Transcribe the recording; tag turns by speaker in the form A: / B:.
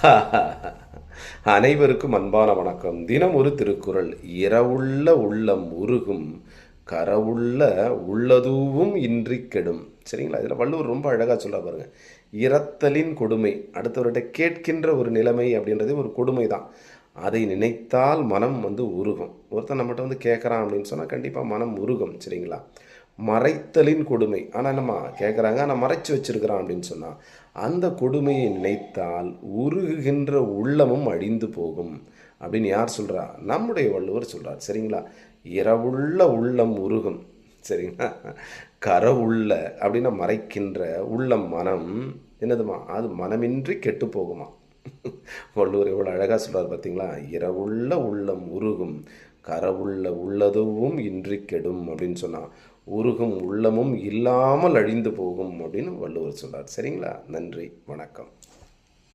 A: அனைவருக்கும் அன்பான வணக்கம். தினம் ஒரு திருக்குறள். இரவுள்ள உள்ளம் உருகும் கரவுள்ள உள்ளதுவும் இன்றி கெடும். சரிங்களா? இதில் வள்ளுவர் ரொம்ப அழகாக சொல்ல பாருங்க. இரத்தலின் கொடுமை. அடுத்தவர்கிட்ட கேட்கின்ற ஒரு நிலைமை அப்படின்றது ஒரு கொடுமை தான். அதை நினைத்தால் மனம் வந்து உருகும். ஒருத்தன் நம்மகிட்ட வந்து கேட்குறான் அப்படின்னு சொன்னால் கண்டிப்பாக மனம் உருகும். சரிங்களா? மறைத்தலின் கொடுமை. ஆனால் நம்ம கேட்குறாங்க ஆனால் மறைச்சு வச்சிருக்கிறான் அப்படின்னு சொன்னால் அந்த கொடுமையை நினைத்தால் உருகுகின்ற உள்ளமும் அழிந்து போகும் அப்படின்னு யார் சொல்கிறா நம்முடைய வள்ளுவர் சொல்கிறார் சரிங்களா? இரவுள்ள உள்ளம் உருகும். சரிங்களா? கரவுள்ள அப்படின்னா மறைக்கின்ற உள்ளம் மனம். என்னதுமா? அது மனமின்றி கெட்டு போகுமா? வள்ளுவர் எவ்வளோ அழகாக சொல்கிறார் பார்த்தீங்களா இரவுள்ள உள்ளம் உருகும் கரவுள்ள உள்ளதுவும் இன்றி கெடும் அப்படின்னு சொன்னால் உருகும் உள்ளமும் இல்லாமல் அழிந்து போகும் அப்படின்னு வள்ளுவர் சொல்கிறார் சரிங்களா? நன்றி வணக்கம்.